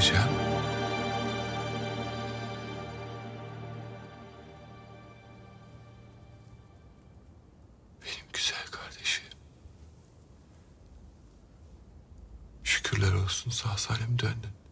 söyleyeceğim. Benim güzel kardeşim. Şükürler olsun sağ salim döndün.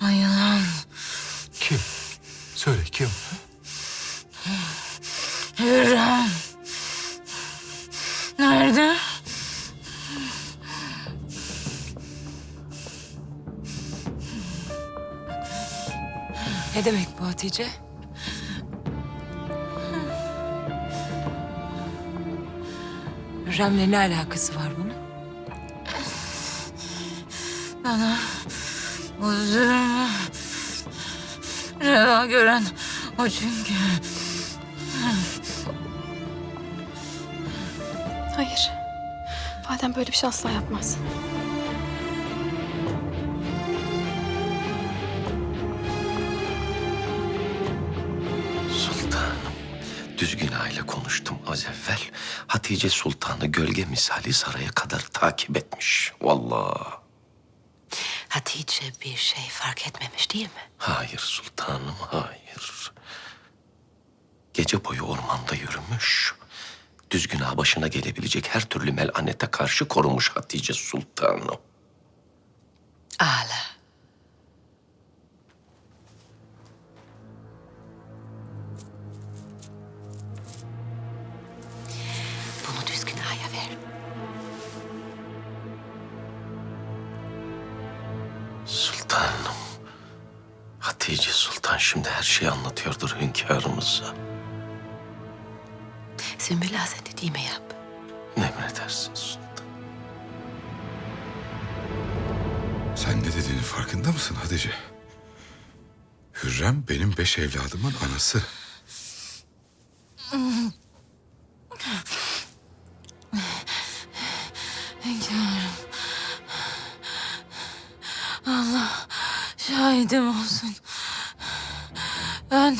Ay. Kim? Söyle kim? Hürrem. Nerede? Ne demek bu Hatice? Hürrem'le ne alakası var bunun? Bana zulmü reva gören o çünkü. Hayır. Validem böyle bir şey asla yapmaz. Sultanım, düzgün aile konuştum az evvel. Hatice Sultan'ı gölge misali saraya kadar takip etmiş. Vallahi. Hatice bir şey fark etmemiş değil mi? Hayır sultanım, hayır. Gece boyu ormanda yürümüş. Düzgün ağa başına gelebilecek her türlü melanete karşı korumuş Hatice Sultanım. Ağla. Sultanım. Hatice Sultan şimdi her şeyi anlatıyordur hünkârımıza. Sümbül Ağa dediğimi yap. Ne emredersin sultan? Sen ne dediğinin farkında mısın Hatice? Hürrem benim beş evladımın anası. Hünkârım. Allah şahidim olsun. Ben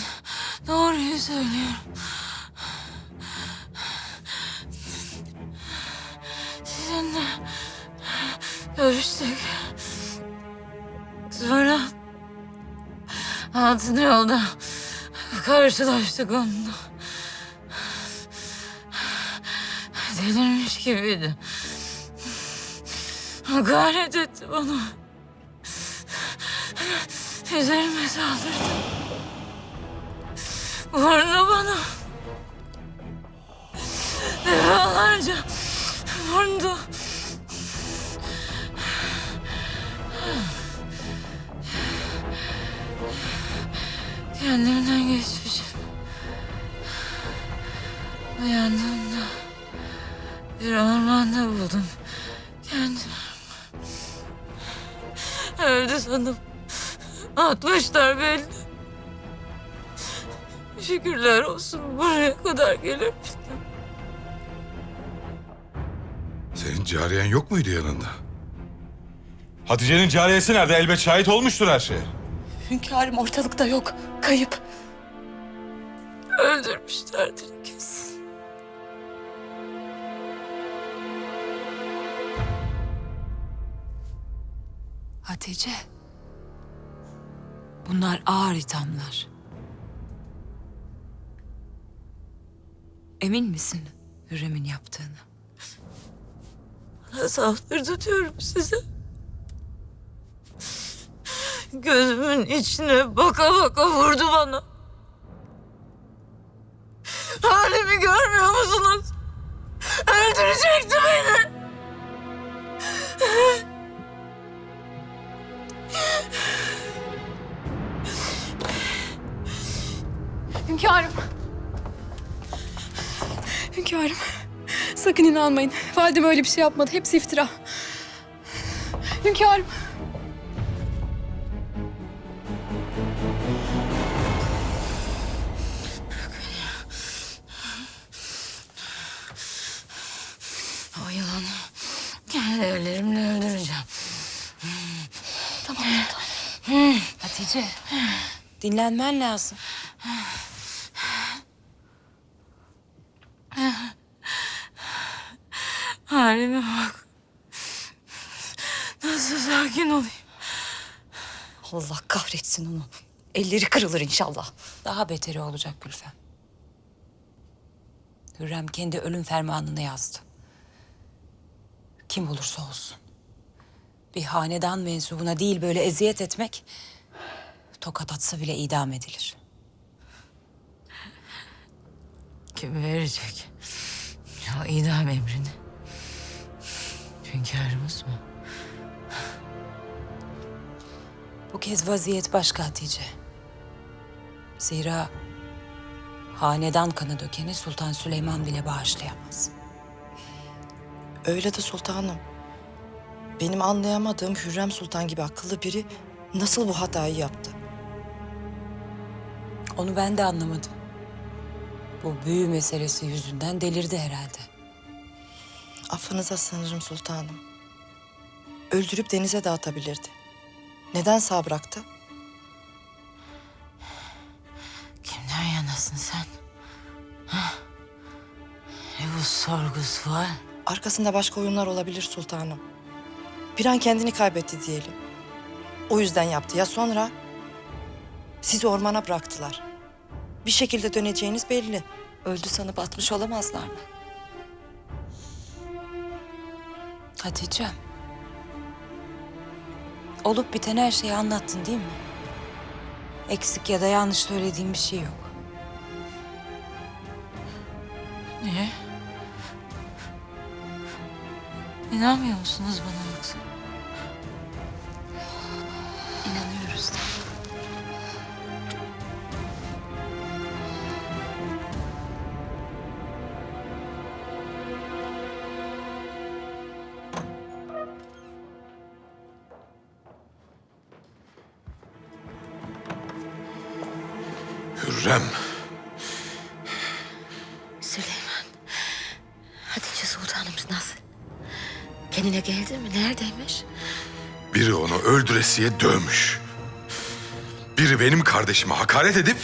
doğruyu söylüyorum. Sizinle görüştük. Sonra altın yolda karşılaştık onunla. Delirmiş gibiydi. Hakaret etti bana. Üzerime saldırdı. Vurdu bana. Defalarca vurdu. Kendimden geçmişim. Uyandığımda bir ormanda buldum kendimi. Öldü sandım. Atmışlar belli. Şükürler olsun buraya kadar gelebildim. Senin cariyen yok muydu yanında? Hatice'nin cariyesi nerede? Elbet şahit olmuştur her şeye. Hünkârım ortalıkta yok. Kayıp. Öldürmüşlerdir kesin. Hatice. Bunlar ağır ithamlar. Emin misin Hürrem'in yaptığını? Bana saldırdı diyorum size. Gözümün içine baka baka vurdu bana. Halimi görmüyor musunuz? Öldürecekti beni. Hünkârım. Hünkârım. Sakın inanmayın. Validem öyle bir şey yapmadı. Hepsi iftira. Hünkârım. O yılanı kendi ellerimle öldüreceğim. Tamam tamam. Hatice. Dinlenmen lazım. Halime bak. Nasıl sakin olayım? Allah kahretsin onu. Elleri kırılır inşallah. Daha beteri olacak Gülfem. Hürrem kendi ölüm fermanını yazdı. Kim olursa olsun. Bir hanedan mensubuna değil böyle eziyet etmek... ...tokat atsa bile idam edilir. Kim verecek? O idam emrini. Hünkârımız mı? Bu kez vaziyet başka Hatice. Zira hanedan kanı dökeni Sultan Süleyman bile bağışlayamaz. Öyle de sultanım. Benim anlayamadığım Hürrem Sultan gibi akıllı biri nasıl bu hatayı yaptı? Onu ben de anlamadım. Bu büyü meselesi yüzünden delirdi herhalde. Affınıza sığınırım sultanım. Öldürüp denize de atabilirdi. Neden sağ bıraktı? Kimden yanasın sen? Ha? Ne bu sorgusu var? Arkasında başka oyunlar olabilir sultanım. Bir an kendini kaybetti diyelim. O yüzden yaptı. Ya sonra? Sizi ormana bıraktılar. Bir şekilde döneceğiniz belli. Öldü sanıp atmış olamazlar mı? Hatice. Olup biten her şeyi anlattın değil mi? Eksik ya da yanlış söylediğim bir şey yok. Niye? İnanmıyor musunuz bana yoksa? İnanıyoruz da. Hürrem. Geldi mi? Neredeymiş? Biri onu öldüresiye dövmüş. Biri benim kardeşime hakaret edip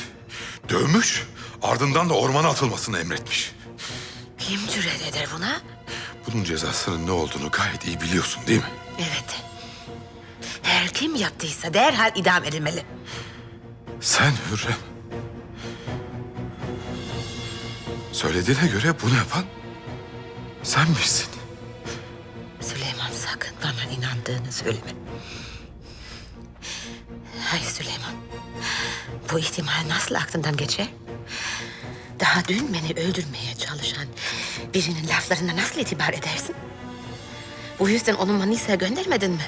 dövmüş. Ardından da ormana atılmasını emretmiş. Kim cüret eder buna? Bunun cezasının ne olduğunu gayet iyi biliyorsun değil mi? Evet. Her kim yaptıysa derhal idam edilmeli. Sen Hürrem. Söylediğine göre bunu yapan sen misin? İnandığını söyleme. Hayır Süleyman. Bu ihtimal nasıl aklından geçer? Daha dün beni öldürmeye çalışan birinin laflarına nasıl itibar edersin? Bu yüzden onu Manisa'ya göndermedin mi?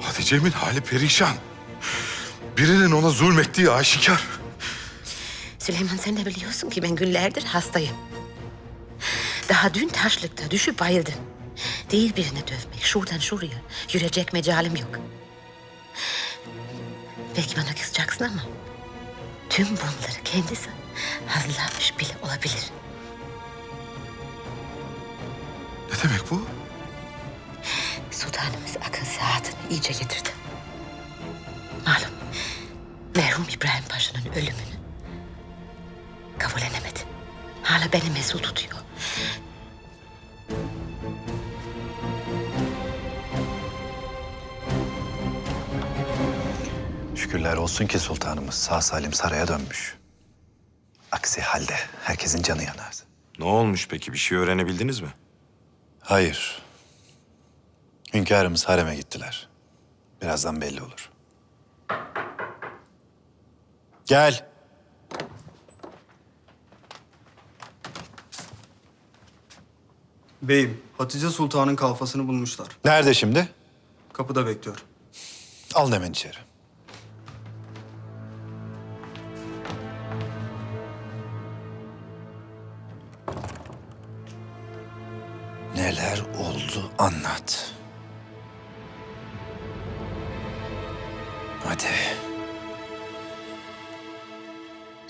Hatice'min hali perişan. Birinin ona zulmettiği aşikar. Süleyman sen de biliyorsun ki ben günlerdir hastayım. Daha dün taşlıkta düşüp bayıldım. Değil birini dövmek, şuradan şuraya yürüyecek mecalim yok. Belki bana kızacaksın ama... ...tüm bunları kendisi hazırlamış bile olabilir. Ne demek bu? Sultanımız akıl saatini iyice getirdi. Malum merhum İbrahim Paşa'nın ölümünü kabullenemedi. Hala beni mesul tutuyor. Şükürler olsun ki sultanımız sağ salim saraya dönmüş. Aksi halde herkesin canı yanardı. Ne olmuş peki? Bir şey öğrenebildiniz mi? Hayır. Hünkârımız hareme gittiler. Birazdan belli olur. Gel. Beyim, Hatice Sultan'ın kalfasını bulmuşlar. Nerede şimdi? Kapıda bekliyor. Al hemen içeri.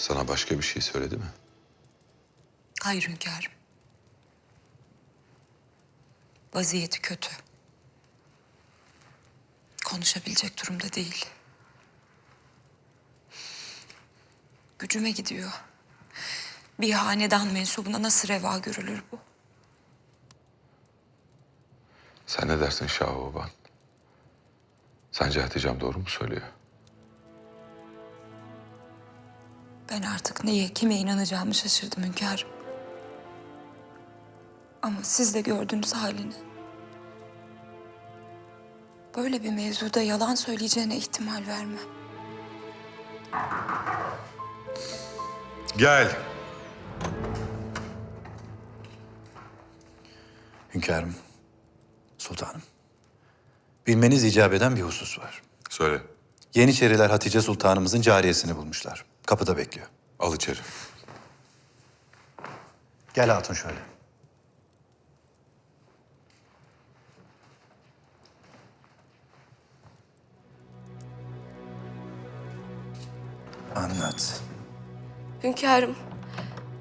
Sana başka bir şey söyledi mi? Hayır hünkârım. Vaziyeti kötü. Konuşabilecek durumda değil. Gücüme gidiyor. Bir hanedan mensubuna nasıl reva görülür bu? Sen ne dersin Şah Baban? Sence Hatice'm doğru mu söylüyor? Ben artık neye, kime inanacağımı şaşırdım hünkârım. Ama siz de gördünüz halini. Böyle bir mevzuda yalan söyleyeceğine ihtimal vermem. Gel. Hünkârım, sultanım. Bilmeniz icap eden bir husus var. Söyle. Yeniçeriler Hatice Sultanımızın cariyesini bulmuşlar. Kapıda bekliyor. Al içeri. Gel hatun şöyle. Anlat. Hünkârım,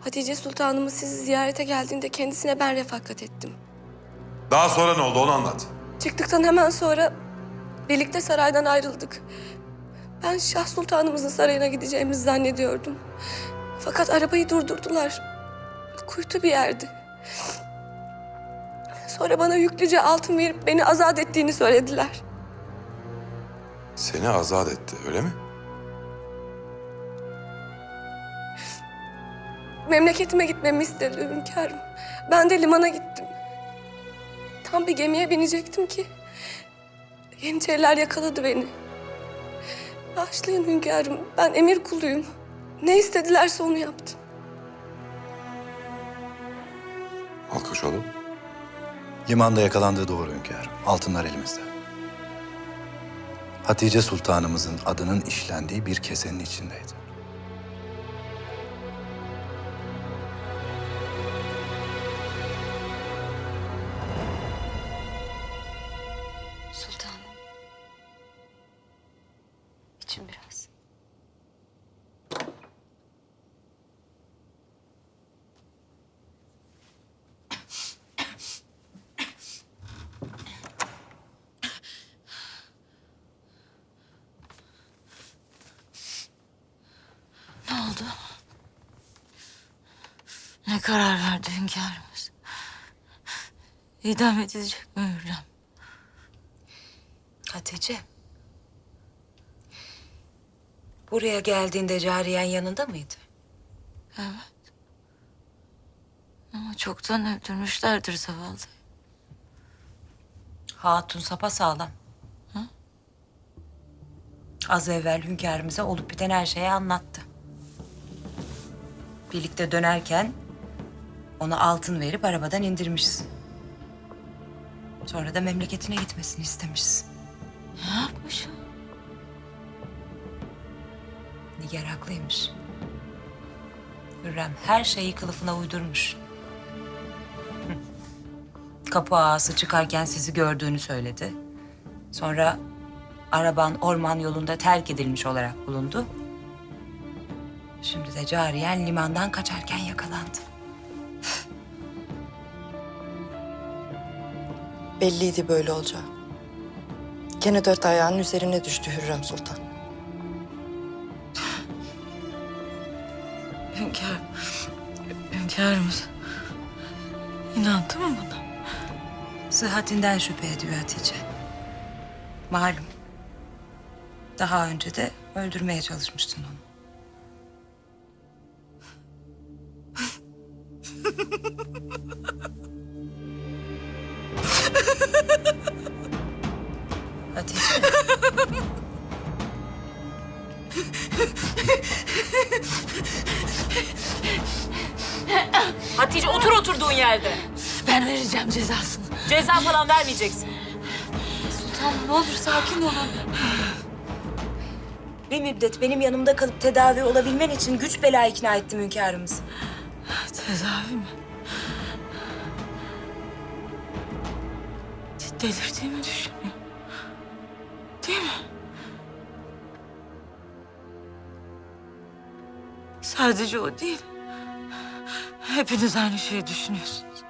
Hatice Sultanımız sizi ziyarete geldiğinde kendisine ben refakat ettim. Daha sonra ne oldu onu anlat. Çıktıktan hemen sonra birlikte saraydan ayrıldık. Ben Şah Sultanımızın sarayına gideceğimizi zannediyordum. Fakat arabayı durdurdular. Kuytu bir yerdi. Sonra bana yüklüce altın verip beni azat ettiğini söylediler. Seni azat etti öyle mi? Memleketime gitmemi istedi hünkârım. Ben de limana gittim. Tam bir gemiye binecektim ki... Yeniçeriler yakaladı beni. Bağışlayın hünkârım. Ben emir kuluyum. Ne istedilerse onu yaptım. Malkoçoğlu. Limanda yakalandığı doğru hünkârım. Altınlar elimizde. Hatice Sultanımızın adının işlendiği bir kesenin içindeydi. Karar verdi hünkârımız? İdam edilecek mi Hürrem? Hatice. Buraya geldiğinde cariyen yanında mıydı? Evet. Ama çoktan öldürmüşlerdir zavallı. Hatun sapa sağlam. Az evvel hünkârımıza olup biten her şeyi anlattı. Birlikte dönerken ona altın verip arabadan indirmişsin. Sonra da memleketine gitmesini istemişsin. Ne yapmışım? Nigar haklıymış. Hürrem her şeyi kılıfına uydurmuş. Kapı ağası çıkarken sizi gördüğünü söyledi. Sonra araban orman yolunda terk edilmiş olarak bulundu. Şimdi de cariyen limandan kaçarken yakalandı. Belliydi böyle olacağı. Gene dört ayağının üzerine düştü Hürrem Sultan. Hünkâr... Hünkârımız... inandı mı buna? Sıhhatinden şüphe ediyor Hatice. Malum. Daha önce de öldürmeye çalışmıştın onu. Hatice otur oturduğun yerde. Ben vereceğim cezasını. Ceza falan vermeyeceksin. Sultanım ne olur sakin olun. Bir müddet benim yanımda kalıp tedavi olabilmen için güç bela ikna ettim hünkârımızı. Tedavi mi? Değil mi? Sadece o değil. Hepiniz aynı şeyi düşünüyorsunuz.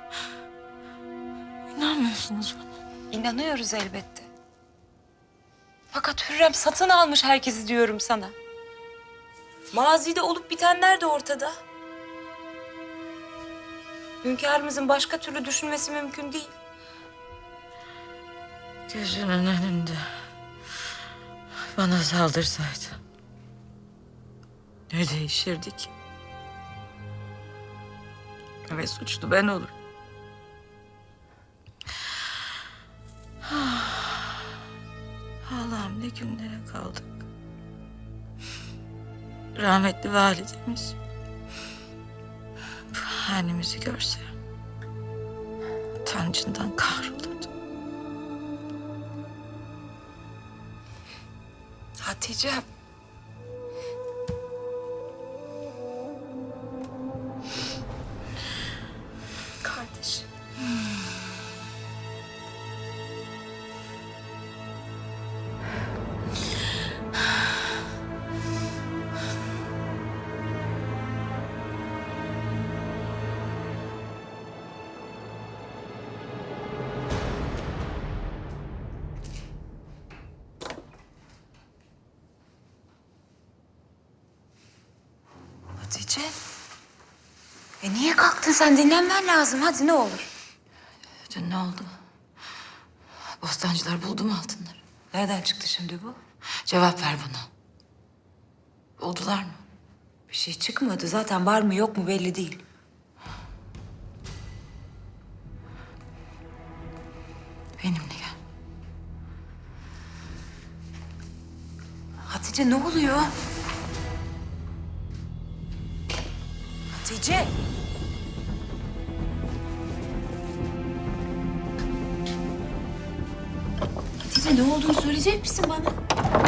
İnanmıyorsunuz bana. İnanıyoruz elbette. Fakat Hürrem satın almış herkesi diyorum sana. Mazide olup bitenler de ortada. Hünkârımızın başka türlü düşünmesi mümkün değil. Gözünün önünde bana saldırsaydı ne değişirdi ki? Ve suçlu ben olur. Allah'ım ne günlere kaldık. Rahmetli validemiz bu halimizi görse utancından kahrolurdu. Hatice. Kalktın sen? Dinlenmen lazım. Hadi ne olur. Dün ne oldu? Bostancılar buldu mu altınları? Nereden çıktı şimdi bu? Cevap ver bana. Buldular mı? Bir şey çıkmadı. Zaten var mı yok mu belli değil. Benimle gel. Hatice ne oluyor? Hatice. Ne olduğunu söyleyecek misin bana?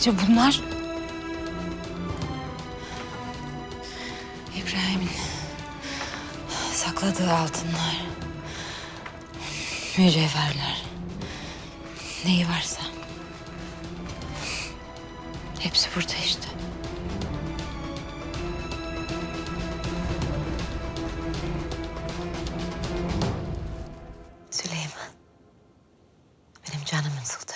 Hatice bunlar... İbrahim'in sakladığı altınlar, mücevherler, neyi varsa. Hepsi burada işte. Süleyman. Benim canımın sultanı.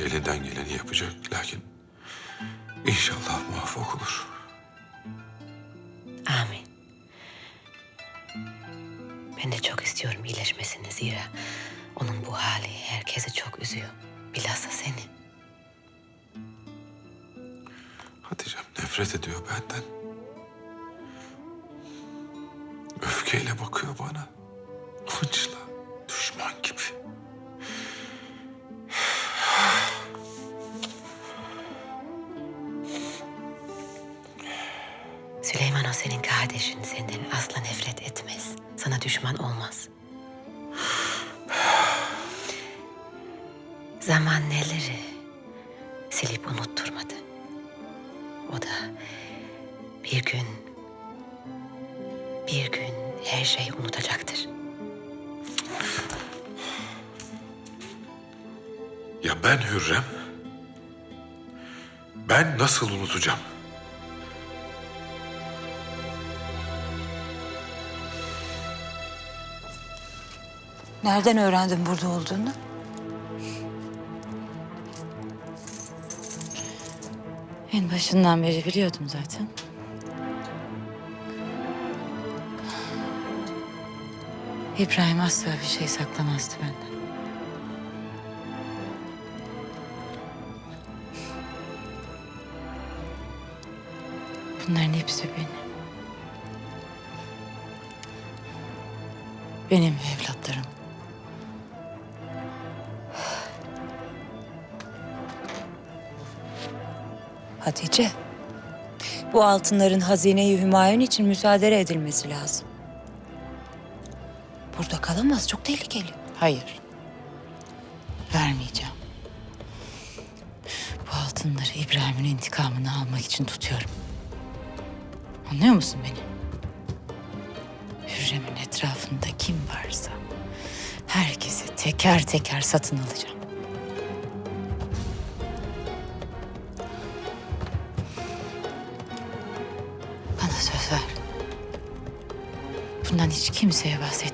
Elinden geleni yapacak. Lakin inşallah muvaffak olur. Amin. Ben de çok istiyorum iyileşmesini zira onun bu hali herkesi çok üzüyor. Bilhassa seni. Hatice'm nefret ediyor benden. Öfkeyle bakıyor bana. Hınçla, düşman gibi. Kardeşin senden asla nefret etmez. Sana düşman olmaz. Zaman neleri silip unutturmadı. O da bir gün, bir gün her şeyi unutacaktır. Ya ben Hürrem? Ben nasıl unutacağım? Nereden öğrendin burada olduğunu? En başından beri biliyordum zaten. İbrahim asla bir şey saklamazdı benden. Bunların hepsi benim. Benim evlatlarım. Hatice. Bu altınların hazine-i Hümayun için müsaade edilmesi lazım. Burada kalamaz, çok tehlikeli. Hayır. Vermeyeceğim. Bu altınları İbrahim'in intikamını almak için tutuyorum. Anlıyor musun beni? Hürrem'in etrafında kim varsa herkesi teker teker satın alacağım. Bundan hiç kimseye bahsetmeyeceksin.